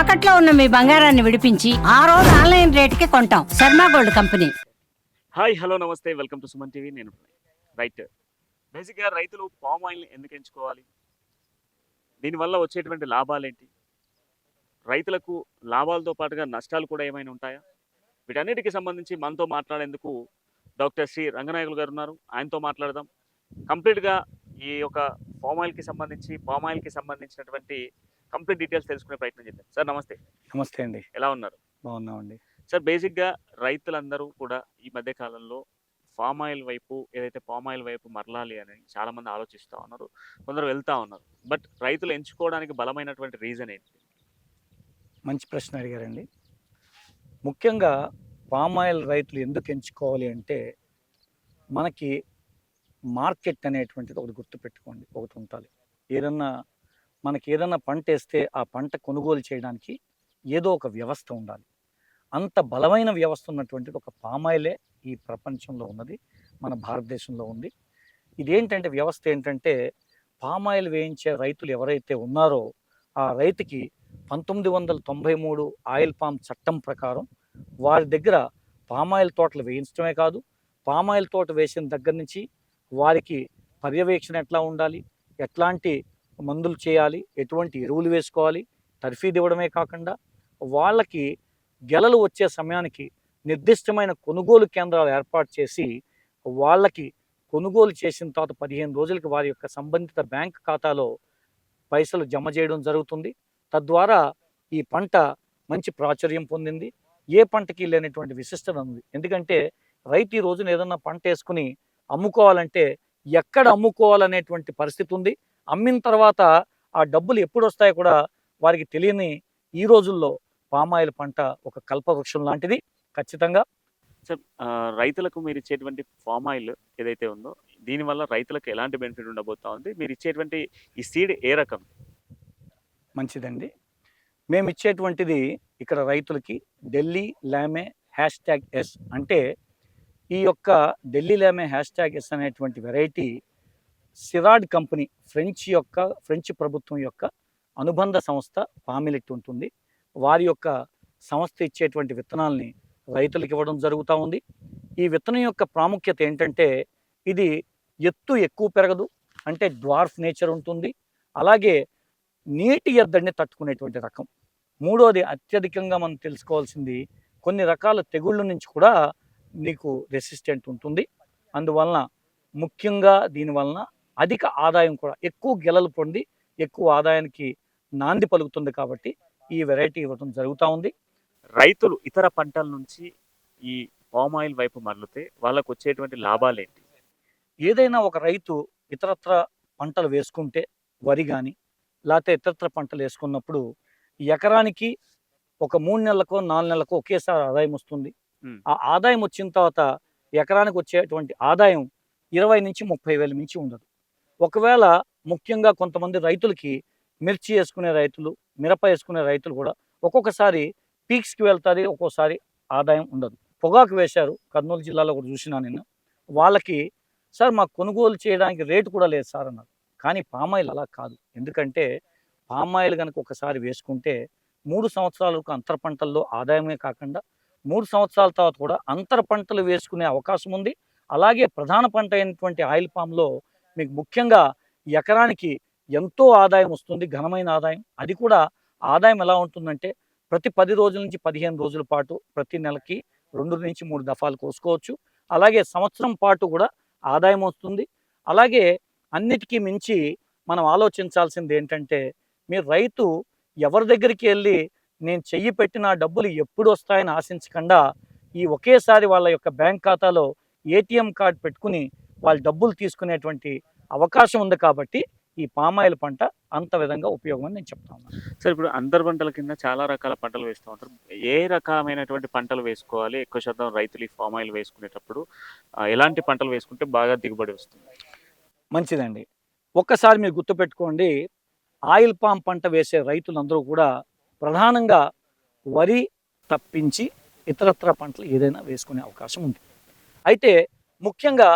తాకట్లో ఉన్న మీ బంగారాన్ని విడిపించి ఆ రోజు ఆన్లైన్ రేటుకి కొంటాం. Sharma gold company. Hi hello నమస్తే. Welcome to Suman TV. నేను రైట్. బేసిక్గా రైతులు పామ్ ఆయిల్ని ఎందుకు ఎంచుకోవాలి? దీనివల్ల వచ్చేటువంటి లాభాలు ఏంటి రైతులకు లాభాలతో పాటుగా నష్టాలు కూడా ఏమైనా ఉంటాయా? వీటన్నిటికీ సంబంధించి మనతో మాట్లాడేందుకు డాక్టర్ శ్రీ రంగనాయకులు గారు ఉన్నారు. ఆయనతో మాట్లాడదాం. కంప్లీట్గా ఈ యొక్క పామ్ ఆయిల్కి సంబంధించి పామ్ ఆయిల్కి సంబంధించినటువంటి కంప్లీట్ డీటెయిల్స్ తెలుసుకునే ప్రయత్నం చేద్దాం. సార్ నమస్తే. నమస్తే అండి. ఎలా ఉన్నారు? బాగున్నామండి. సార్ బేసిక్గా రైతులందరూ కూడా ఈ మధ్య కాలంలో ఫామ్ ఆయిల్ వైపు ఏదైతే పామ్ ఆయిల్ వైపు మరలాలి అని చాలా మంది ఆలోచిస్తూ ఉన్నారు కొందరు వెళ్తా ఉన్నారు. బట్ రైతులు ఎంచుకోవడానికి బలమైనటువంటి రీజన్ ఏంటి? మంచి ప్రశ్న అడిగారండి. ముఖ్యంగా పామ్ ఆయిల్ రైతులు ఎందుకు ఎంచుకోవాలి అంటే మనకి మార్కెట్ అనేటువంటిది ఒకటి గుర్తుపెట్టుకోండి ఒకటి ఉండాలి. ఏదన్నా మనకి ఏదైనా పంట వేస్తే ఆ పంట కొనుగోలు చేయడానికి ఏదో ఒక వ్యవస్థ ఉండాలి. అంత బలమైన వ్యవస్థ ఉన్నటువంటిది ఒక పామాయిలే ఈ ప్రపంచంలో ఉన్నది మన భారతదేశంలో ఉంది. ఇదేంటంటే వ్యవస్థ ఏంటంటే పామాయిల్ వేయించే రైతులు ఎవరైతే ఉన్నారో ఆ రైతుకి పంతొమ్మిది వందల తొంభై మూడు ఆయిల్ పామ్ చట్టం ప్రకారం వారి దగ్గర పామాయిల్ తోటలు వేయించడమే కాదు పామాయిల్ తోట వేసిన దగ్గర నుంచి వారికి పర్యవేక్షణ ఎట్లా ఉండాలి ఎట్లాంటి మందులు చేయాలి ఎటువంటి ఎరువులు వేసుకోవాలి తర్ఫీదు ఇవ్వడమే కాకుండా వాళ్ళకి గెలలు వచ్చే సమయానికి నిర్దిష్టమైన కొనుగోలు కేంద్రాలు ఏర్పాటు చేసి వాళ్ళకి కొనుగోలు చేసిన తర్వాత పదిహేను రోజులకి వారి యొక్క సంబంధిత బ్యాంక్ ఖాతాలో పైసలు జమ చేయడం జరుగుతుంది. తద్వారా ఈ పంట మంచి ప్రాచుర్యం పొందింది. ఏ పంటకి లేనటువంటి విశిష్టత ఉంది. ఎందుకంటే రైతు ఈ రోజున ఏదన్నా పంట వేసుకుని అమ్ముకోవాలంటే ఎక్కడ అమ్ముకోవాలనేటువంటి పరిస్థితి ఉంది. అమ్మిన తర్వాత ఆ డబ్బులు ఎప్పుడు వస్తాయో కూడా వారికి తెలియని ఈ రోజుల్లో పామాయిల్ పంట ఒక కల్పవృక్షం లాంటిది. ఖచ్చితంగా. సార్ రైతులకు మీరు ఇచ్చేటువంటి ఫామ్ ఆయిల్ ఏదైతే ఉందో దీనివల్ల రైతులకు ఎలాంటి బెనిఫిట్ ఉండబోతా ఉంది? మీరు ఇచ్చేటువంటి ఈ సీడ్ ఏ రకం? మంచిదండి. మేము ఇచ్చేటువంటిది ఇక్కడ రైతులకి Deli Lame hash tag S అంటే ఈ యొక్క Deli Lame hash tag S అనేటువంటి వెరైటీ సిరాడ్ కంపెనీ ఫ్రెంచ్ యొక్క ఫ్రెంచ్ ప్రభుత్వం యొక్క అనుబంధ సంస్థ పామిలిట్ ఉంటుంది. వారి యొక్క సంస్థ ఇచ్చేటువంటి విత్తనాల్ని రైతులకు ఇవ్వడం జరుగుతూ ఉంది. ఈ విత్తనం యొక్క ప్రాముఖ్యత ఏంటంటే ఇది ఎత్తు ఎక్కువ పెరగదు అంటే డ్వార్ఫ్ నేచర్ ఉంటుంది. అలాగే నీటి ఎద్దడిని తట్టుకునేటువంటి రకం. మూడోది అత్యధికంగా మనం తెలుసుకోవాల్సింది కొన్ని రకాల తెగుళ్ళ నుంచి కూడా నీకు రెసిస్టెంట్ ఉంటుంది. అందువలన ముఖ్యంగా దీనివలన అధిక ఆదాయం కూడా ఎక్కువ గెలలు పొంది ఎక్కువ ఆదాయానికి నాంది పలుకుతుంది కాబట్టి ఈ వెరైటీ ఇవ్వడం జరుగుతూ ఉంది. రైతులు ఇతర పంటల నుంచి ఈ పామ్ ఆయిల్ వైపు మరలితే వాళ్ళకు వచ్చేటువంటి లాభాలు ఏంటి ఏదైనా ఒక రైతు ఇతరత్ర పంటలు వేసుకుంటే వరి కానీ లేకపోతే ఇతరత్ర పంటలు వేసుకున్నప్పుడు ఎకరానికి ఒక మూడు నెలలకు నాలుగు నెలలకు ఒకేసారి ఆదాయం వస్తుంది. ఆ ఆదాయం వచ్చిన తర్వాత ఎకరానికి వచ్చేటువంటి ఆదాయం ఇరవై నుంచి ముప్పై వేల మించి ఉండదు. ఒకవేళ ముఖ్యంగా కొంతమంది రైతులకి మిర్చి వేసుకునే రైతులు మిరప వేసుకునే రైతులు కూడా ఒక్కొక్కసారి పీక్స్కి వెళ్తారు ఒక్కోసారి ఆదాయం ఉండదు. పొగాకు వేశారు కర్నూలు జిల్లాలో కూడా చూసినా నేను వాళ్ళకి సార్ మాకు కొనుగోలు చేయడానికి రేటు కూడా లేదు సార్ అన్నారు. కానీ పామాయిల్ అలా కాదు. ఎందుకంటే పామాయిల్ కనుక ఒకసారి వేసుకుంటే మూడు సంవత్సరాలకు అంతర పంటల్లో ఆదాయమే కాకుండా మూడు సంవత్సరాల తర్వాత కూడా అంతర పంటలు వేసుకునే అవకాశం ఉంది. అలాగే ప్రధాన పంట అయినటువంటి ఆయిల్ పామ్లో మీకు ముఖ్యంగా ఎకరానికి ఎంతో ఆదాయం వస్తుంది ఘనమైన ఆదాయం. అది కూడా ఆదాయం ఎలా ఉంటుందంటే ప్రతి పది రోజుల నుంచి పదిహేను రోజుల పాటు ప్రతి నెలకి రెండు నుంచి మూడు దఫాలు కోసుకోవచ్చు. అలాగే సంవత్సరం పాటు కూడా ఆదాయం వస్తుంది. అలాగే అన్నిటికీ మించి మనం ఆలోచించాల్సింది ఏంటంటే మీ రైతు ఎవరి దగ్గరికి వెళ్ళి నేను చెయ్యి పెట్టిన డబ్బులు ఎప్పుడు వస్తాయని ఆశించకుండా ఈ ఒకేసారి వాళ్ళ యొక్క బ్యాంక్ ఖాతాలో ఏటీఎం కార్డ్ పెట్టుకుని వాళ్ళు డబ్బులు తీసుకునేటువంటి అవకాశం ఉంది కాబట్టి ఈ పామాయిల్ పంట అంత విధంగా ఉపయోగం అని నేను చెప్తా ఉన్నాను. సార్ ఇప్పుడు అంతర్ పంటల కింద చాలా రకాల పంటలు వేస్తూ ఉంటారు. ఏ రకమైనటువంటి పంటలు వేసుకోవాలి? ఎక్కువ శాతం రైతులు ఈ ఫామ్ ఆయిల్ వేసుకునేటప్పుడు ఎలాంటి పంటలు వేసుకుంటే బాగా దిగుబడి వస్తుంది? మంచిదండి. ఒక్కసారి మీరు గుర్తుపెట్టుకోండి ఆయిల్ పామ్ పంట వేసే రైతులందరూ కూడా ప్రధానంగా వరి తప్పించి ఇతరత్ర పంటలు ఏదైనా వేసుకునే అవకాశం ఉంది. అయితే ముఖ్యంగా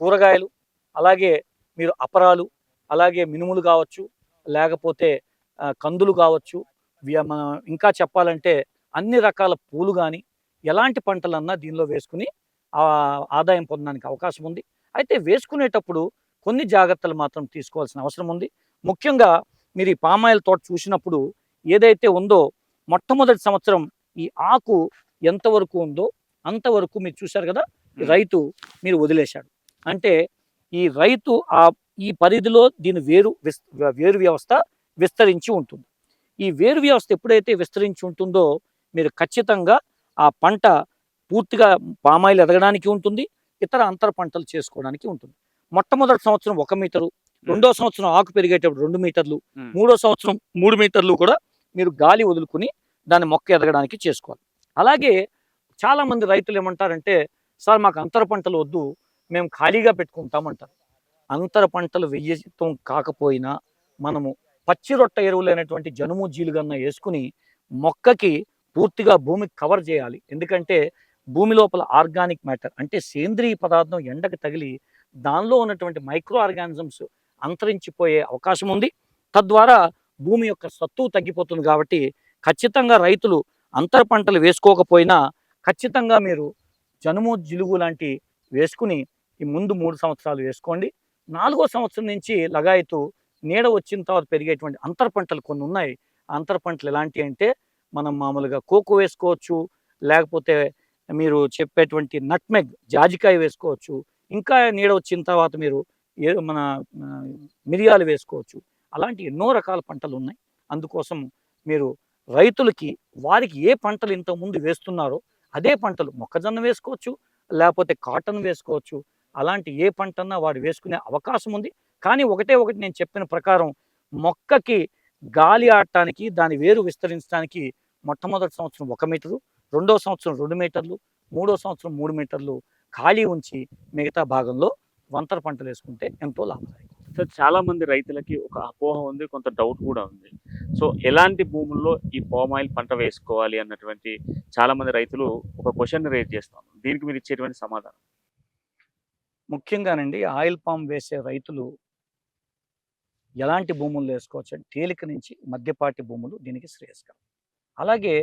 కూరగాయలు అలాగే మీరు అపరాలు అలాగే మినుములు కావచ్చు లేకపోతే కందులు కావచ్చు ఇంకా చెప్పాలంటే అన్ని రకాల పూలు కానీ ఎలాంటి పంటలన్నా దీనిలో వేసుకుని ఆదాయం పొందడానికి అవకాశం ఉంది. అయితే వేసుకునేటప్పుడు కొన్ని జాగ్రత్తలు మాత్రం తీసుకోవాల్సిన అవసరం ఉంది. ముఖ్యంగా మీరు ఈ పామాయిల్ తోట చూసినప్పుడు ఏదైతే ఉందో మొట్టమొదటి సంవత్సరం ఈ ఆకు ఎంతవరకు ఉందో అంతవరకు మీరు చూశారు కదా రైతు మీరు వదిలేశాడు. అంటే ఈ రైతు ఆ ఈ పరిధిలో దీని వేరు వేరు వ్యవస్థ విస్తరించి ఉంటుంది. ఈ వేరు వ్యవస్థ ఎప్పుడైతే విస్తరించి ఉంటుందో మీరు ఖచ్చితంగా ఆ పంట పూర్తిగా పామాయిల్ ఎదగడానికి ఉంటుంది ఇతర అంతర పంటలు చేసుకోవడానికి ఉంటుంది. మొట్టమొదటి సంవత్సరం ఒక మీటరు రెండో సంవత్సరం ఆకు పెరిగేటప్పుడు రెండు మీటర్లు. మూడో సంవత్సరం మూడు మీటర్లు కూడా మీరు గాలి వదులుకుని దాన్ని మొక్క ఎదగడానికి చేసుకోవాలి. అలాగే చాలా మంది రైతులు ఏమంటారంటే సార్ మాకు అంతర పంటలు వద్దు మేము ఖాళీగా పెట్టుకుంటామంటారు. అంతర పంటలు వెయ్యతం కాకపోయినా మనము పచ్చి రొట్ట ఎరువులైనటువంటి జనుము జీలుగన్న వేసుకుని మొక్కకి పూర్తిగా భూమికి కవర్ చేయాలి. ఎందుకంటే భూమి లోపల ఆర్గానిక్ మ్యాటర్ అంటే సేంద్రియ పదార్థం ఎండకు తగిలి దానిలో ఉన్నటువంటి మైక్రో ఆర్గానిజమ్స్ అంతరించిపోయే అవకాశం ఉంది. తద్వారా భూమి యొక్క సత్తు తగ్గిపోతుంది కాబట్టి ఖచ్చితంగా రైతులు అంతర పంటలు వేసుకోకపోయినా ఖచ్చితంగా మీరు జనుము జిలుగు లాంటి వేసుకుని ఈ ముందు మూడు సంవత్సరాలు వేసుకోండి. నాలుగో సంవత్సరం నుంచి లగాయతు నీడ వచ్చిన తర్వాత పెరిగేటువంటి అంతర పంటలు కొన్ని ఉన్నాయి. అంతర పంటలు ఎలాంటి అంటే మనం మామూలుగా కోకో వేసుకోవచ్చు లేకపోతే మీరు చెప్పేటువంటి నట్మెగ్ జాజికాయ వేసుకోవచ్చు ఇంకా నీడ వచ్చిన తర్వాత మీరు ఏ మన మిరియాలు వేసుకోవచ్చు. అలాంటి ఎన్నో రకాల పంటలు ఉన్నాయి. అందుకోసం మీరు రైతులకి వారికి ఏ పంటలు ఇంతకుముందు వేస్తున్నారో అదే పంటలు మొక్కజొన్న వేసుకోవచ్చు లేకపోతే కాటన్ వేసుకోవచ్చు అలాంటి ఏ పంటన్నా వాడు వేసుకునే అవకాశం ఉంది. కానీ ఒకటే ఒకటి నేను చెప్పిన ప్రకారం మొక్కకి గాలి ఆడటానికి దాని వేరు విస్తరించడానికి మొట్టమొదటి సంవత్సరం ఒక మీటరు రెండో సంవత్సరం రెండు మీటర్లు మూడో సంవత్సరం మూడు మీటర్లు ఖాళీ ఉంచి మిగతా భాగంలో వంతర పంటలు వేసుకుంటే ఎంతో లాభదాయకం. సో చాలామంది రైతులకి ఒక అపోహ ఉంది కొంత డౌట్ కూడా ఉంది. సో ఎలాంటి భూముల్లో ఈ పామ్ ఆయిల్ పంట వేసుకోవాలి అన్నటువంటి చాలామంది రైతులు ఒక క్వశ్చన్ రేజ్ చేస్తాను దీనికి మీరు ఇచ్చేటువంటి సమాధానం? ముఖ్యంగానండి ఆయిల్ పామ్ వేసే రైతులు ఎలాంటి భూములు వేసుకోవచ్చు అంటే తేలిక నుంచి మధ్యపాటి భూములు దీనికి శ్రేయస్కరం. అలాగే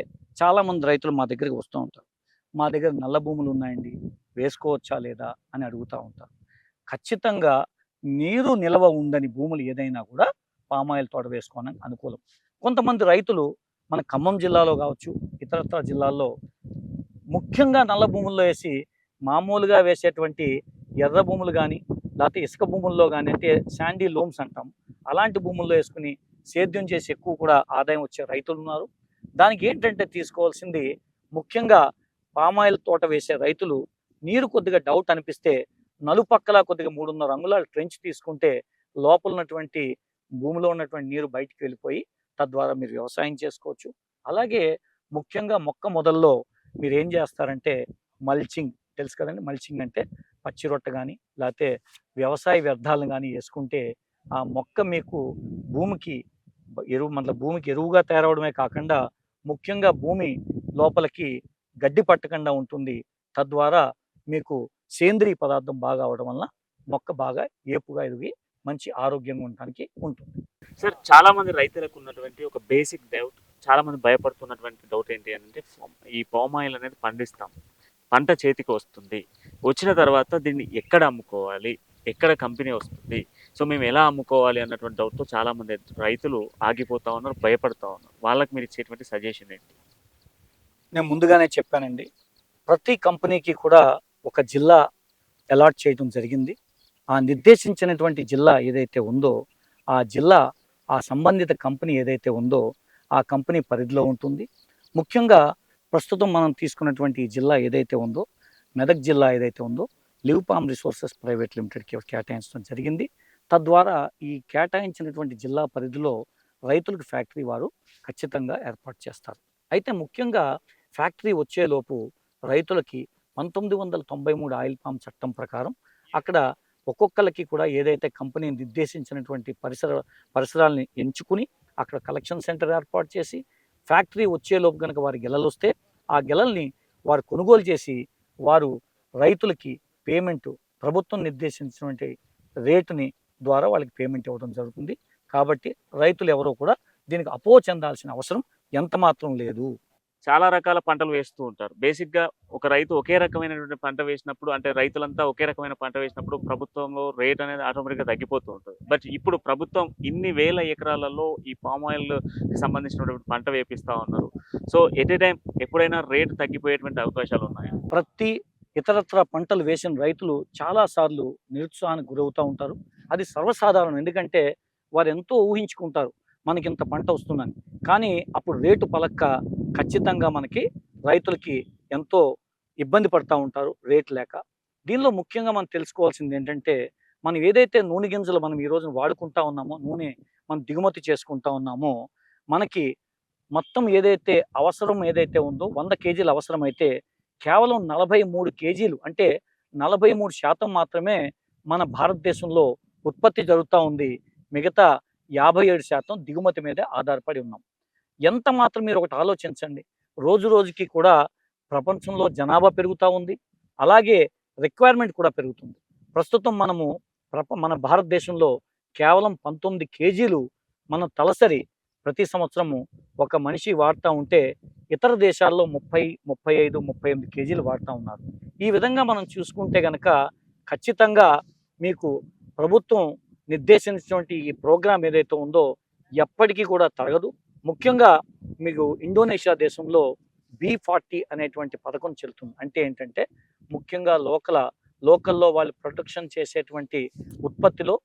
చాలామంది రైతులు మా దగ్గరికి వస్తూ ఉంటారు. మా దగ్గర నల్ల భూములు ఉన్నాయండి వేసుకోవచ్చా లేదా అని అడుగుతూ ఉంటారు. ఖచ్చితంగా నీరు నిల్వ ఉందని భూములు ఏదైనా కూడా పామాయిల్ తోట వేసుకోవడానికి అనుకూలం. కొంతమంది రైతులు మన ఖమ్మం జిల్లాలో కావచ్చు ఇతరత్ర జిల్లాల్లో ముఖ్యంగా నల్ల భూముల్లో వేసి మామూలుగా వేసేటువంటి ఎర్ర భూములు కానీ లేకపోతే ఇసుక భూముల్లో కానీ అంటే శాండీ లోమ్స్ అంటాం. అలాంటి భూముల్లో వేసుకుని సేద్యం చేసి ఎక్కువ కూడా ఆదాయం వచ్చే రైతులు ఉన్నారు. దానికి ఏంటంటే తీసుకోవాల్సింది ముఖ్యంగా పామాయిల్ తోట వేసే రైతులు నీరు కొద్దిగా డౌట్ అనిపిస్తే నలుపక్కల కొద్దిగా మూడున్నర అంగుళాలు ట్రెంచ్ తీసుకుంటే లోపల ఉన్నటువంటి భూమిలో ఉన్నటువంటి నీరు బయటికి వెళ్ళిపోయి తద్వారా మీరు వ్యవసాయం చేసుకోవచ్చు. అలాగే ముఖ్యంగా మొక్క మొదల్లో మీరు ఏం చేస్తారంటే మల్చింగ్ తెలుసు కదండి. మల్చింగ్ అంటే పచ్చి రొట్ట కానీ లేకపోతే వ్యవసాయ వ్యర్థాలను కానీ వేసుకుంటే ఆ మొక్క మీకు భూమికి ఎరువు మన భూమికి ఎరువుగా తయారవడమే కాకుండా ముఖ్యంగా భూమి లోపలికి గడ్డి పట్టకుండా ఉంటుంది. తద్వారా మీకు సేంద్రియ పదార్థం బాగా అవడం వల్ల మొక్క బాగా ఏపుగా ఎదిగి మంచి ఆరోగ్యంగా ఉండడానికి ఉంటుంది. సార్ చాలా మంది రైతులకు ఉన్నటువంటి ఒక బేసిక్ డౌట్ చాలా మంది భయపడుతున్నటువంటి డౌట్ ఏంటి అని అంటే ఈ పామ్ ఆయిల్ అనేది పండిస్తాం. పంట చేతికి వస్తుంది. వచ్చిన తర్వాత దీన్ని ఎక్కడ అమ్ముకోవాలి? ఎక్కడ కంపెనీ వస్తుంది? సో మేము ఎలా అమ్ముకోవాలి అన్నటువంటి డౌట్తో చాలామంది రైతులు ఆగిపోతా ఉన్నారు భయపడతా ఉన్నారు. వాళ్ళకి మీరు ఇచ్చేటువంటి సజెషన్ ఏంటి? నేను ముందుగానే చెప్పానండి. ప్రతి కంపెనీకి కూడా ఒక జిల్లా అలాట్ చేయడం జరిగింది. ఆ నిర్దేశించినటువంటి జిల్లా ఏదైతే ఉందో ఆ జిల్లా ఆ సంబంధిత కంపెనీ ఏదైతే ఉందో ఆ కంపెనీ పరిధిలో ఉంటుంది. ముఖ్యంగా ప్రస్తుతం మనం తీసుకున్నటువంటి ఈ జిల్లా ఏదైతే ఉందో మెదక్ జిల్లా ఏదైతే ఉందో లివ్ పామ్ రిసోర్సెస్ ప్రైవేట్ లిమిటెడ్కి కేటాయించడం జరిగింది. తద్వారా ఈ కేటాయించినటువంటి జిల్లా పరిధిలో రైతులకు ఫ్యాక్టరీ వారు ఖచ్చితంగా ఏర్పాటు చేస్తారు. అయితే ముఖ్యంగా ఫ్యాక్టరీ వచ్చేలోపు రైతులకి పంతొమ్మిది వందల తొంభై మూడు ఆయిల్ పామ్ చట్టం ప్రకారం అక్కడ ఒక్కొక్కరికి కూడా ఏదైతే కంపెనీ నిర్దేశించినటువంటి పరిసర పరిసరాలని ఎంచుకుని అక్కడ కలెక్షన్ సెంటర్ ఏర్పాటు చేసి ఫ్యాక్టరీ వచ్చేలోపు కనుక వారి గెలలు వస్తే ఆ గెలల్ని వారు కొనుగోలు చేసి వారు రైతులకి పేమెంట్ ప్రభుత్వం నిర్దేశించినటువంటి రేటుని ద్వారా వాళ్ళకి పేమెంట్ ఇవ్వడం జరుగుతుంది. కాబట్టి రైతులు ఎవరో కూడా దీనికి అపో చెందాల్సిన అవసరం ఎంత మాత్రం లేదు. చాలా రకాల పంటలు వేస్తూ ఉంటారు. బేసిక్గా ఒక రైతు ఒకే రకమైనటువంటి పంట వేసినప్పుడు అంటే రైతులంతా ఒకే రకమైన పంట వేసినప్పుడు ప్రభుత్వంలో రేట్ అనేది ఆటోమేటిక్గా తగ్గిపోతూ ఉంటుంది. బట్ ఇప్పుడు ప్రభుత్వం ఇన్ని వేల ఎకరాలలో ఈ పామ్ ఆయిల్కి సంబంధించినటువంటి పంట వేపిస్తా ఉన్నారు. సో ఎట్ ఏ టైం ఎప్పుడైనా రేట్ తగ్గిపోయేటువంటి అవకాశాలు ఉన్నాయి? ప్రతి ఇతరత్ర పంటలు వేసిన రైతులు చాలాసార్లు నిరుత్సాహానికి గురవుతూ ఉంటారు. అది సర్వసాధారణం. ఎందుకంటే వారు ఎంతో ఊహించుకుంటారు. మనకి ఇంత పంట వస్తుందని. కానీ అప్పుడు రేటు పలక్క ఖచ్చితంగా మనకి రైతులకి ఎంతో ఇబ్బంది పడుతూ ఉంటారు రేట్ లేక. దీనిలో ముఖ్యంగా మనం తెలుసుకోవాల్సింది ఏంటంటే మనం ఏదైతే నూనె గింజలు మనం ఈ రోజున వాడుకుంటా ఉన్నామో నూనె మనం దిగుమతి చేసుకుంటా ఉన్నామో మనకి మొత్తం ఏదైతే అవసరం ఏదైతే ఉందో వంద కేజీలు అవసరమైతే కేవలం నలభై మూడు కేజీలు అంటే నలభై మూడు శాతం మాత్రమే మన భారతదేశంలో ఉత్పత్తి జరుగుతూ ఉంది. మిగతా యాభై ఏడు శాతం దిగుమతి మీదే ఆధారపడి ఉన్నాం. ఎంత మాత్రం మీరు ఒకటి ఆలోచించండి. రోజు రోజుకి కూడా ప్రపంచంలో జనాభా పెరుగుతూ ఉంది. అలాగే రిక్వైర్మెంట్ కూడా పెరుగుతుంది. ప్రస్తుతం మనము ప్రప మన భారతదేశంలో కేవలం పంతొమ్మిది కేజీలు మనం తలసరి ప్రతి సంవత్సరము ఒక మనిషి వాడుతూ ఉంటే ఇతర దేశాల్లో ముప్పై ముప్పై ఐదు ముప్పై ఎనిమిది కేజీలు వాడుతూ ఉన్నారు. ఈ విధంగా మనం చూసుకుంటే కనుక ఖచ్చితంగా మీకు ప్రభుత్వం నిర్దేశించినటువంటి ఈ ప్రోగ్రాం ఏదైతే ఉందో ఎప్పటికీ కూడా తరగదు. ముఖ్యంగా మీకు ఇండోనేషియా దేశంలో బి ఫార్టీ అనేటువంటి పథకం చెల్లుతుంది. అంటే ఏంటంటే ముఖ్యంగా లోకల లోకల్లో వాళ్ళు ప్రొడక్షన్ చేసేటువంటి ఉత్పత్తిలో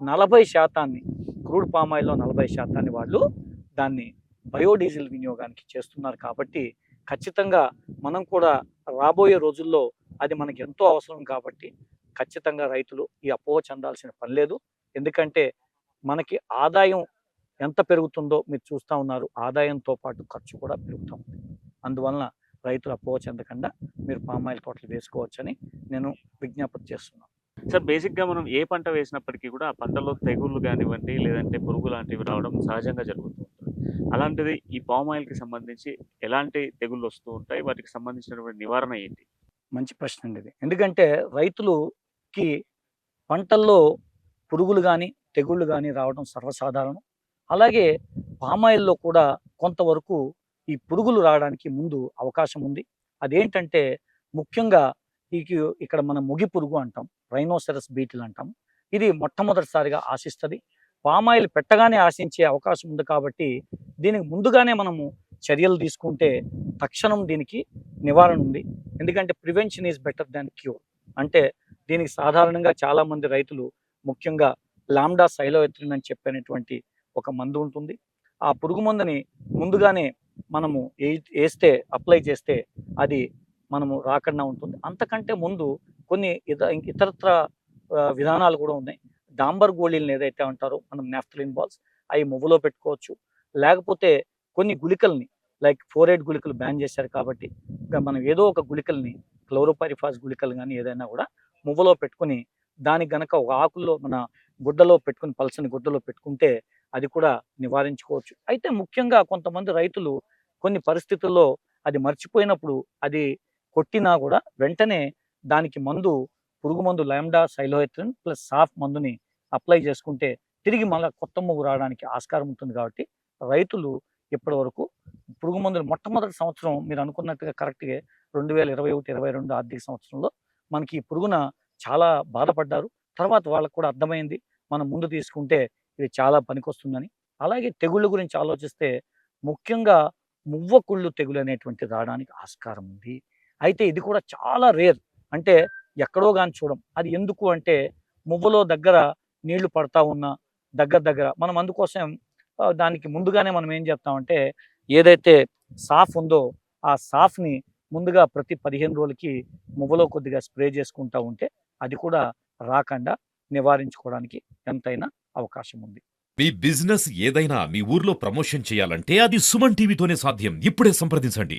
నలభై శాతాన్ని క్రూడ్ పామాయిల్లో నలభై శాతాన్ని వాళ్ళు దాన్ని బయోడీజిల్ వినియోగానికి చేస్తున్నారు కాబట్టి ఖచ్చితంగా మనం కూడా రాబోయే రోజుల్లో అది మనకి ఎంతో అవసరం కాబట్టి ఖచ్చితంగా రైతులు ఈ అపోహ చెందాల్సిన పని లేదు. ఎందుకంటే మనకి ఆదాయం ఎంత పెరుగుతుందో మీరు చూస్తూ ఉన్నారు. ఆదాయంతో పాటు ఖర్చు కూడా పెరుగుతూ ఉంది. అందువలన రైతులు అపోహ చెందకుండా మీరు పామాయిల్ తోటలు వేసుకోవచ్చని నేను విజ్ఞాపన చేస్తున్నాను. సార్ బేసిక్గా మనం ఏ పంట వేసినప్పటికీ కూడా ఆ పంటలో తెగుళ్ళు కానివ్వండి లేదంటే పురుగు లాంటివి రావడం సహజంగా జరుగుతూ ఉంటుంది. అలాంటిది ఈ పామ్ ఆయిల్కి సంబంధించి ఎలాంటి తెగుళ్ళు వస్తూ ఉంటాయి? వాటికి సంబంధించినటువంటి నివారణ ఏంటి? మంచి ప్రశ్న అండి ఇది. ఎందుకంటే రైతులుకి పంటల్లో పురుగులు కానీ తెగుళ్ళు కానీ రావడం సర్వసాధారణం. అలాగే పామాయిల్లో కూడా కొంతవరకు ఈ పురుగులు రావడానికి ముందు అవకాశం ఉంది. అదేంటంటే ముఖ్యంగా ఈ ఇక్కడ మన ముగి పురుగు అంటాం రైనోసెరస్ బీటిల్ అంటాం. ఇది మొట్టమొదటిసారిగా ఆశిస్తుంది. పామాయిల్ పెట్టగానే ఆశించే అవకాశం ఉంది కాబట్టి దీనికి ముందుగానే మనము చర్యలు తీసుకుంటే తక్షణం దీనికి నివారణ ఉంది. ఎందుకంటే prevention is better than cure. అంటే దీనికి సాధారణంగా చాలామంది రైతులు ముఖ్యంగా లామ్డా సైలోఎత్రిన్ అని చెప్పినటువంటి ఒక మందు ఉంటుంది. ఆ పురుగు మందుని ముందుగానే మనము ఏ- వేస్తే అప్లై చేస్తే అది మనము రాకుండా ఉంటుంది. అంతకంటే ముందు కొన్ని ఇతర ఇతరత్ర విధానాలు కూడా ఉన్నాయి. డాంబర్ గోళీలను ఏదైతే అంటారో మనం నాఫ్తలిన్ బాల్స్ అవి మువ్వలో పెట్టుకోవచ్చు. లేకపోతే కొన్ని గుళికల్ని లైక్ ఫోర్ ఎయిట్ గుళికలు బ్యాన్ చేశారు కాబట్టి ఇంకా మనం ఏదో ఒక గుళికల్ని క్లోరోపైరిఫాస్ గుళికలు కానీ ఏదైనా కూడా మువ్వలో పెట్టుకుని దానికి గనక ఒక ఆకుల్లో మన గుడ్డలో పెట్టుకుని పలసని గుడ్డలో పెట్టుకుంటే అది కూడా నివారించుకోవచ్చు. అయితే ముఖ్యంగా కొంతమంది రైతులు కొన్ని పరిస్థితుల్లో అది మర్చిపోయినప్పుడు అది కొట్టినా కూడా వెంటనే దానికి మందు పురుగు మందు లామ్డా సైలోహెత్రిన్ ప్లస్ సాఫ్ మందుని అప్లై చేసుకుంటే తిరిగి మళ్ళీ కొత్త మొగ్గు రావడానికి ఆస్కారం ఉంటుంది కాబట్టి రైతులు ఇప్పటి వరకు పురుగు మందులు మొట్టమొదటి సంవత్సరం మీరు అనుకున్నట్టుగా కరెక్ట్గా రెండు వేల ఇరవై ఒకటి ఇరవై రెండు ఆర్థిక సంవత్సరంలో మనకి ఈ పురుగున చాలా బాధపడ్డారు. తర్వాత వాళ్ళకు కూడా అర్థమైంది. మనం ముందు తీసుకుంటే ఇది చాలా పనికొస్తుందని. అలాగే తెగుళ్ళ గురించి ఆలోచిస్తే ముఖ్యంగా మువ్వకుళ్ళు తెగులు అనేటువంటి రావడానికి ఆస్కారం ఉంది. అయితే ఇది కూడా చాలా రేర్. అంటే ఎక్కడో కానీ చూడం. అది ఎందుకు అంటే మువ్వలో దగ్గర నీళ్ళు పడతా ఉన్నా దగ్గర దగ్గర మనం అందుకోసం దానికి ముందుగానే మనం ఏం చెప్తామంటే ఏదైతే సాఫ్ ఉందో ఆ సాఫ్ని ముందుగా ప్రతి పదిహేను రోజులకి మువ్వలో కొద్దిగా స్ప్రే చేసుకుంటా ఉంటే అది కూడా రాకుండా నివారించుకోవడానికి ఎంతైనా అవకాశం ఉంది. మీ బిజినెస్ ఏదైనా మీ ఊర్లో ప్రమోషన్ చేయాలంటే అది సుమన్ టీవీతోనే సాధ్యం. ఇప్పుడే సంప్రదించండి.